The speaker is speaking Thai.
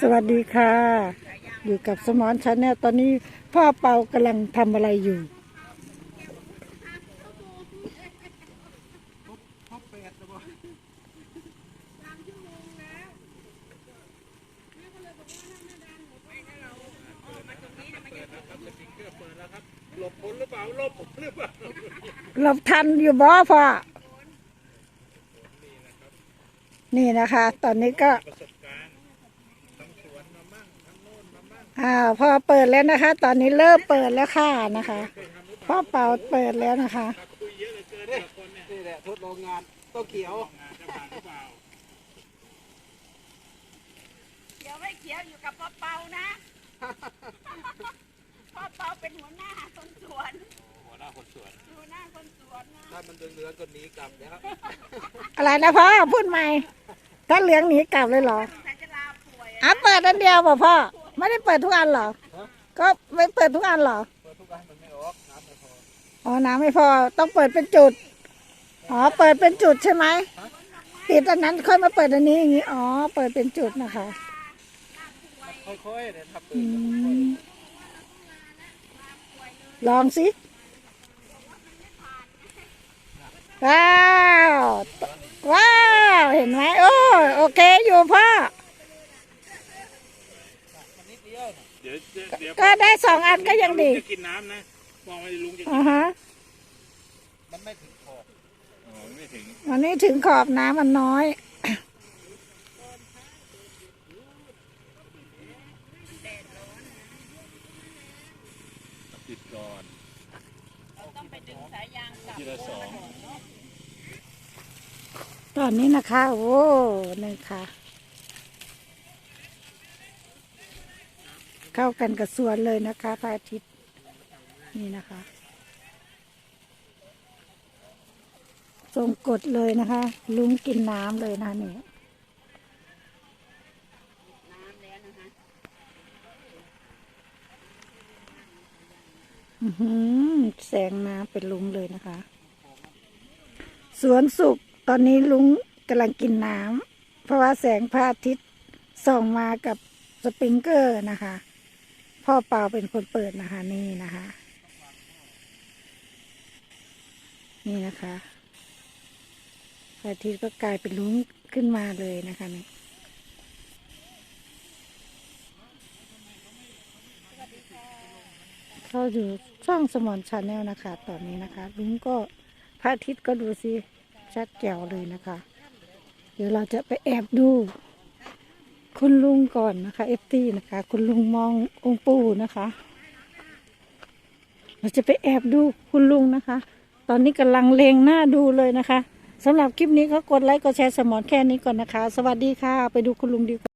สวัสดีค่ะ อยู่กับสมอนชาแนลตอนนี้พ่อเปากำลังทำอะไรอยู่หลบผลหรือเปล่าหลบผลหรือเปล่าหลบทันอยู่บ่พ่อนี่นะคะ ตอนนี้ก็ ประสบการณ์ทั้งสวนมามั่งทั้งโน่นมามั่งอ่าพอเปิดแล้วนะคะ ตอนนี้เริ่มเปิดแล้วค่ะนะคะพ่อเป่าเปิดแล้วนะคะคุยเยอะเหลือเกินแต่ละคนเนี่ยนี่แหละทดลองงานโต๊ะเขียวงานจะผ่านหรือเปล่าเดี๋ยวไม่เขียวอยู่กับพ่อเปานะพ่อเปาเป็นหัวหน้าคนสวนหัวหน้าคนสวนหัวหน้าคนสวนนะถ้ามันเหลืองๆก็หนีกลับแล้วอะไรนะพ่อพูดใหม่ถ้าเหลืองหนีกลับเลยเหรอ อะเปิดอันเดียวบ่พ่อ ไม่ได้เปิดทุกอันเหรอ ก็ไม่เปิดทุกอันเหรอ เปิดทุกอันมันไม่ออกน้ำไม่พอ อ๋อ น้ำไม่พอ ต้องเปิดเป็นจุด อ๋อ เปิดเป็นจุดใช่ไหมปิดอันนั้นค่อยมาเปิดอันนี้อย่างนี้ อ๋อ เปิดเป็นจุดนะคะ ค่อยๆเนี่ยถ้าเปิอืดมลองสิ ว้าว เห็นไหมโอ้ยโอเคอยู่พ่อ นิด เดียวน่ะเดี๋ยวเดี๋ยวก็ได้สองอันก็ยังดีลุจะกินน้ำนะมองไปลุงจะกินอ่าฮะมันไม่ถึงขอบอ๋อไม่ถึงวันนี้ถึงขอบน้ำมันน้อยติดก่อนต้องไปดึงสายยางกลับทีละสองตอนนี้นะคะ โอ้นี่ค่ะ เข้ากันกับสวนเลยนะคะพระอาทิตย์นี่นะคะทรงกดเลยนะคะ ลุงกินน้ำเลยนะนี่น้ำแล้วนะคะอื้อหือแสงน้ำเป็นลุงเลยนะคะ สวนสุขตอนนี้ลุงกำลังกินน้ำเพราะว่าแสงพระอาทิตย์ส่องมากับสปริงเกอร์นะคะ พ่อเปาเป็นคนเปิดนะคะนี่นะคะ นี่นะคะพระอาทิตย์ก็กลายเป็นลุ้งขึ้นมาเลยนะคะนี่เขาอยู่ช่องสมอนชาแนลนะคะ ตอนนี้นะคะลุงก็พระอาทิตย์ก็ดูสิชัดแจ๋วเลยนะคะ เดี๋ยวเราจะไปแอบดู คุณลุงก่อนนะคะเอฟตี้นะคะ คุณลุงมององค์ปู่นะคะ เราจะไปแอบดูคุณลุงนะคะ ตอนนี้กำลังเลงหน้าดูเลยนะคะสำหรับคลิปนี้ก็กดไลค์กดแชร์สมอนแค่นี้ก่อนนะคะ สวัสดีค่ะ ไปดูคุณลุงดีกว่า